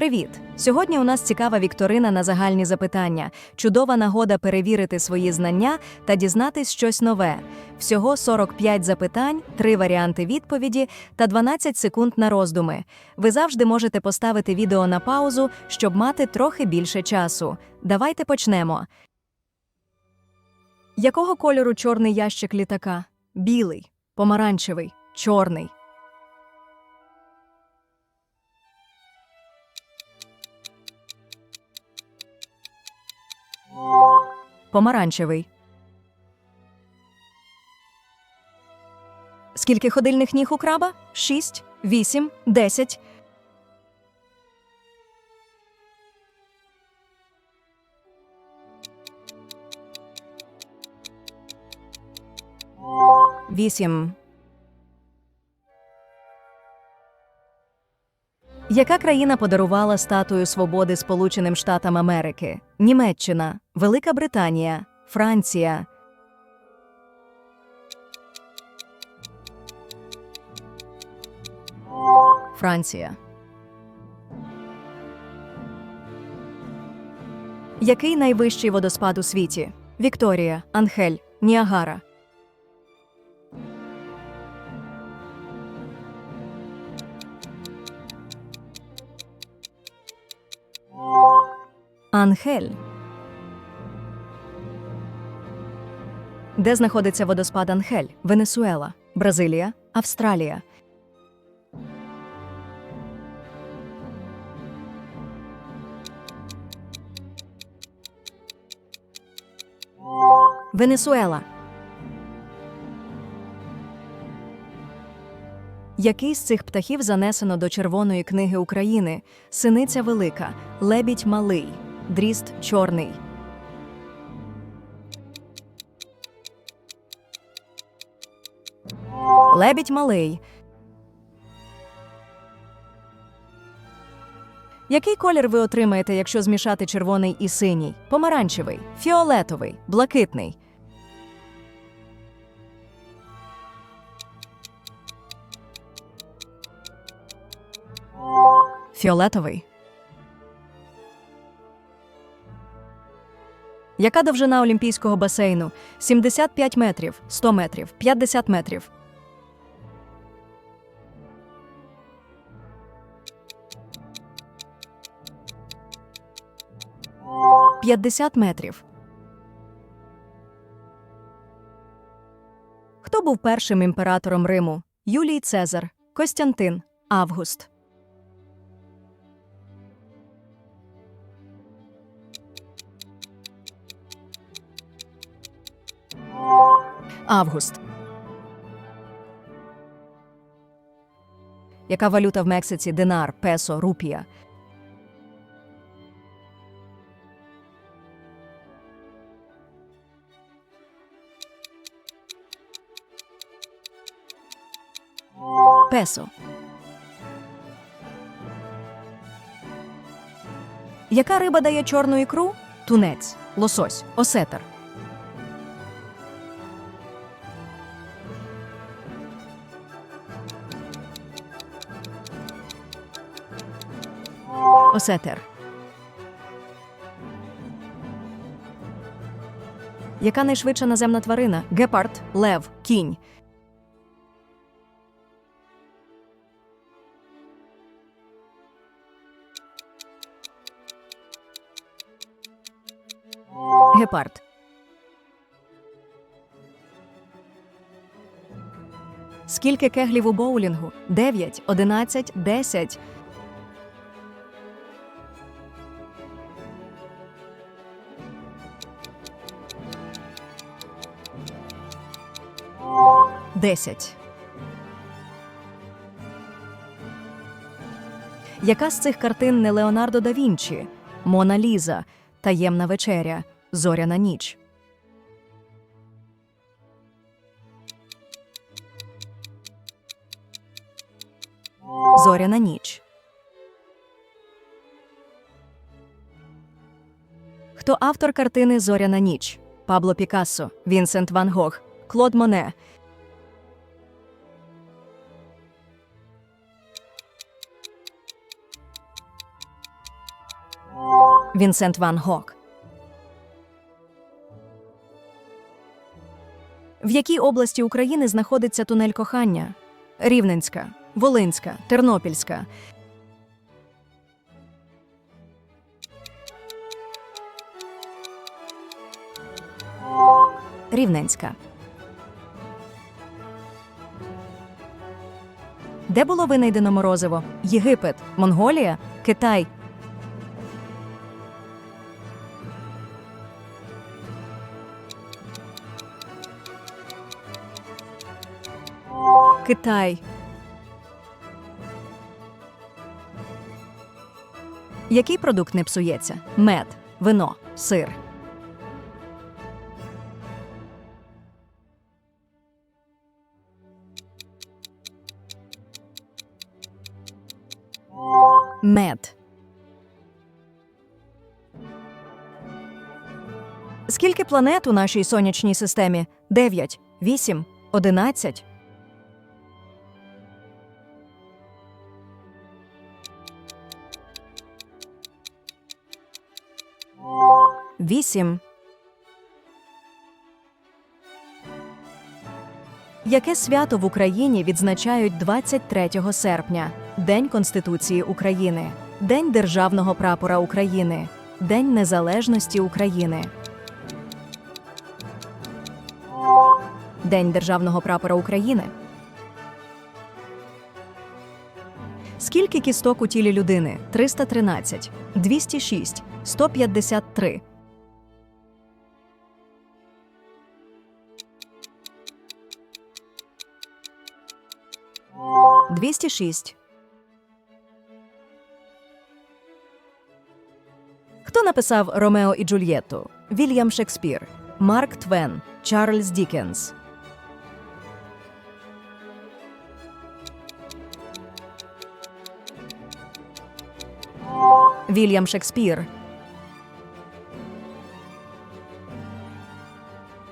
Привіт! Сьогодні у нас цікава вікторина на загальні запитання, чудова нагода перевірити свої знання та дізнатись щось нове. Всього 45 запитань, 3 варіанти відповіді та 12 секунд на роздуми. Ви завжди можете поставити відео на паузу, щоб мати трохи більше часу. Давайте почнемо. Якого кольору чорний ящик літака? Білий, помаранчевий, чорний. Помаранчевий. Скільки ходильних ніг у краба? Шість, вісім, десять. Вісім. Яка країна подарувала статую свободи Сполученим Штатам Америки? Німеччина, Велика Британія, Франція. Франція. Який найвищий водоспад у світі? Вікторія, Анхель, Ніагара. Анхель. Де знаходиться водоспад Анхель? Венесуела, Бразилія, Австралія. Венесуела. Який з цих птахів занесено до Червоної книги України? Синиця велика, лебідь малий, дріст чорний. Лебідь малий. Який колір ви отримаєте, якщо змішати червоний і синій? Помаранчевий, фіолетовий, блакитний. Фіолетовий. Яка довжина олімпійського басейну? 75 метрів, 100 метрів, 50 метрів. П'ятдесят метрів. Хто був першим імператором Риму? Юлій Цезар, Костянтин, Август. Август. Яка валюта в Мексиці? Динар, песо, рупія. Песо. Яка риба дає чорну ікру? Тунець, лосось, осетр. Осетер. Яка найшвидша наземна тварина? Гепард, лев, кінь. Гепард. Скільки кеглів у боулінгу? 9, 11, 10. Десять. Яка з цих картин не Леонардо да Вінчі? Мона Ліза, Таємна вечеря, Зоряна ніч. Зоряна ніч. Хто автор картини Зоряна ніч? Пабло Пікассо, Вінсент Ван Гог, Клод Моне. Вінсент Ван Гог. В якій області України знаходиться тунель кохання? Рівненська, Волинська, Тернопільська. Рівненська. Де було винайдено морозиво? Єгипет, Монголія, Китай. Китай. Який продукт не псується? Мед, вино, сир. Мед. Скільки планет у нашій сонячній системі? Дев'ять, вісім, одинадцять. Вісім. Яке свято в Україні відзначають 23 серпня? День Конституції України, День Державного прапора України, День Незалежності України. День Державного прапора України. Скільки кісток у тілі людини? 313, 206, 153. Двісті шість. Хто написав Ромео і Джульєтту? Вільям Шекспір, Марк Твен, Чарльз Дікенс. Вільям Шекспір.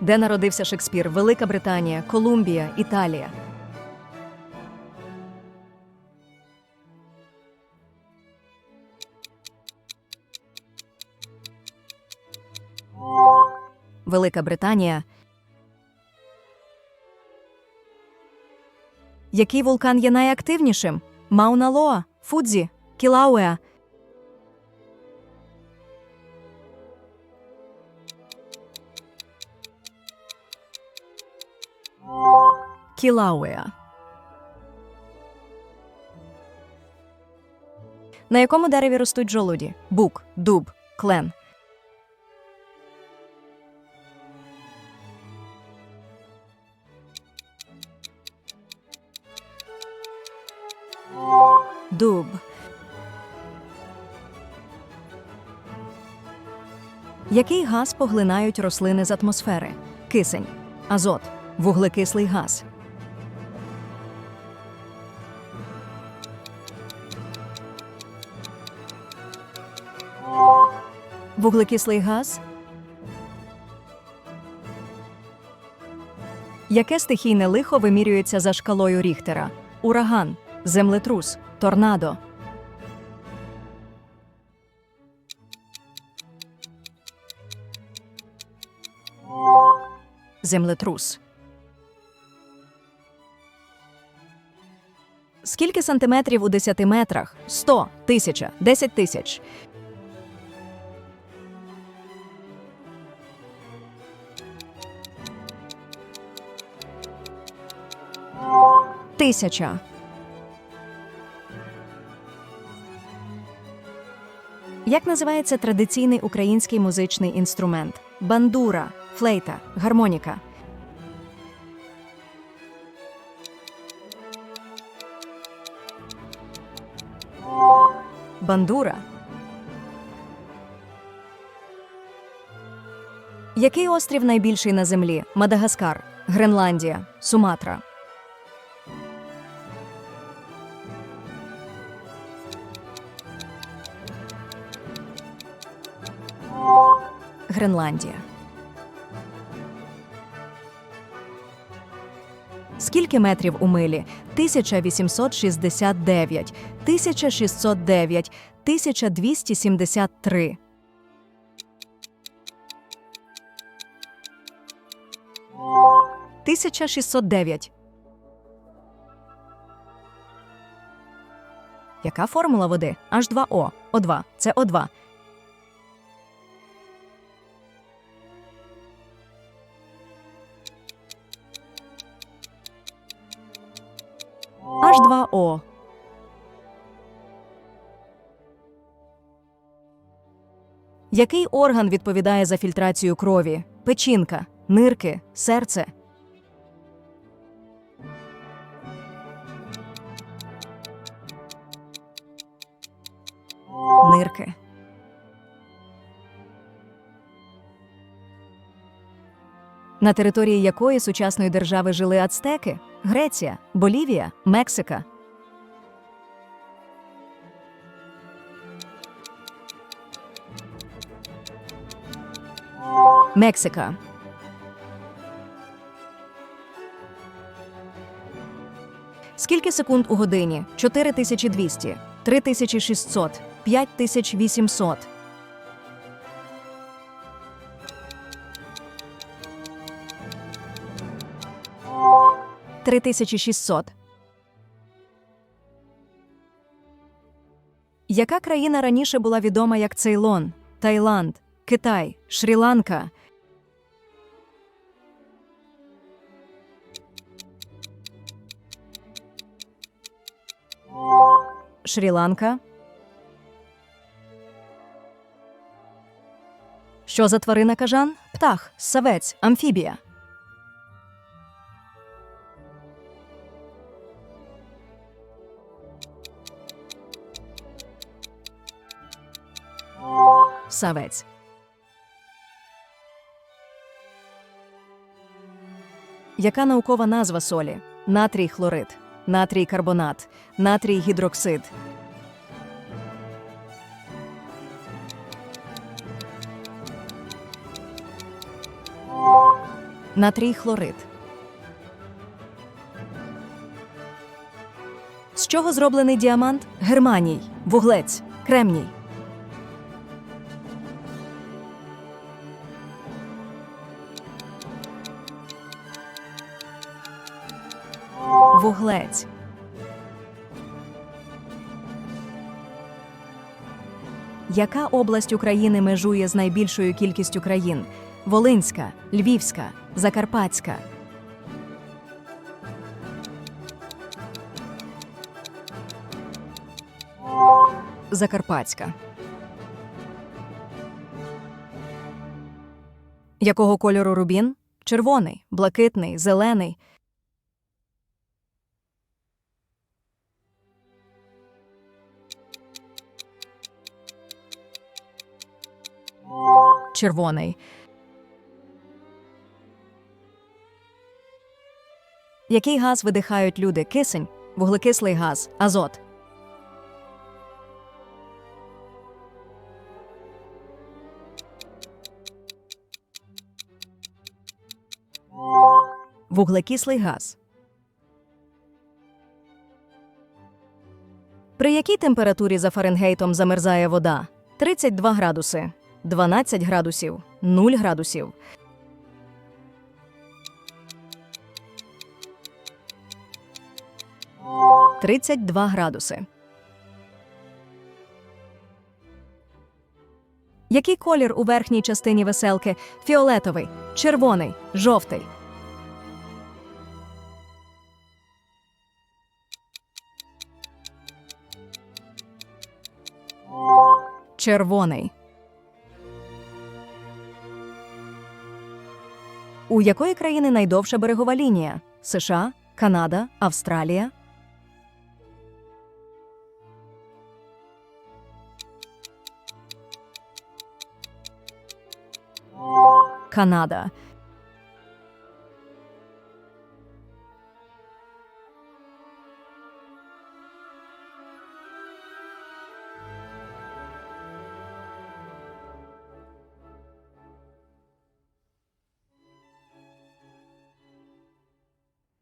Де народився Шекспір? Велика Британія, Колумбія, Італія. Велика Британія. Який вулкан є найактивнішим? Мауна Лоа, Фудзі, Кілауеа. Кілауеа. На якому дереві ростуть жолуді? Бук, дуб, клен. Дуб. Який газ поглинають рослини з атмосфери? Кисень, азот, вуглекислий газ. Вуглекислий газ. Яке стихійне лихо вимірюється за шкалою Ріхтера? Ураган, землетрус, торнадо. Землетрус. Скільки сантиметрів у 10 метрах? 100, тисяча, 10 тисяч. Тисяча. Як називається традиційний український музичний інструмент? Бандура, флейта, гармоніка. Бандура. Який острів найбільший на землі? Мадагаскар, Гренландія, Суматра. Гренландія. Скільки метрів у милі? 1869, 1609, 1273. Тисяча шістсот дев'ять. Яка формула води? H2O. О2. Це О2. H2O. Який орган відповідає за фільтрацію крові? Печінка, нирки, серце. Нирки. На території якої сучасної держави жили ацтеки? Греція, Болівія, Мексика. Мексика. Скільки секунд у годині? 4200, 3600, 5800. Три тисячі шістсот. Яка країна раніше була відома як Цейлон, Таїланд, Китай, Шрі-Ланка? Шрі-Ланка. Що за тварина кажан? Птах, савець, амфібія. Савець. Яка наукова назва солі? Натрій хлорид, натрій карбонат, натрій гідроксид. Натрій хлорид. З чого зроблений діамант? Германій, вуглець, кремній. Вуглець. Яка область України межує з найбільшою кількістю країн? Волинська, Львівська, Закарпатська. Закарпатська. Якого кольору рубін? Червоний, блакитний, зелений. Червоний. Який газ видихають люди? Кисень, вуглекислий газ, азот. Вуглекислий газ. При якій температурі за Фаренгейтом замерзає вода? 32 градуси, 12 градусів, 0 градусів. Тридцять два градуси. Який колір у верхній частині веселки? Фіолетовий, червоний, жовтий. Червоний. У якої країни найдовша берегова лінія? США, Канада, Австралія. Канада.